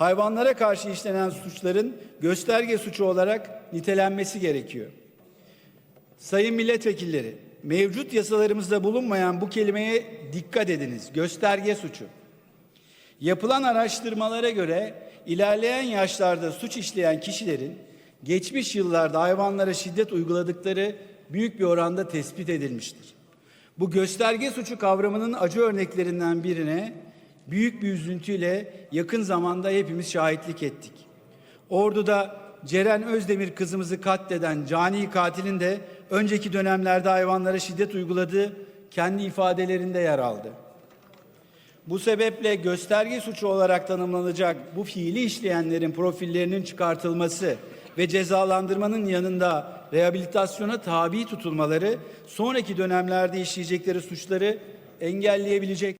hayvanlara karşı işlenen suçların gösterge suçu olarak nitelenmesi gerekiyor. Sayın milletvekilleri, mevcut yasalarımızda bulunmayan bu kelimeye dikkat ediniz. Gösterge suçu. Yapılan araştırmalara göre ilerleyen yaşlarda suç işleyen kişilerin geçmiş yıllarda hayvanlara şiddet uyguladıkları büyük bir oranda tespit edilmiştir. Bu gösterge suçu kavramının acı örneklerinden birine büyük bir üzüntüyle yakın zamanda hepimiz şahitlik ettik. Ordu'da Ceren Özdemir kızımızı katleden cani katilin de önceki dönemlerde hayvanlara şiddet uyguladığı kendi ifadelerinde yer aldı. Bu sebeple gösterge suçu olarak tanımlanacak bu fiili işleyenlerin profillerinin çıkartılması ve cezalandırmanın yanında rehabilitasyona tabi tutulmaları sonraki dönemlerde işleyecekleri suçları engelleyebilecek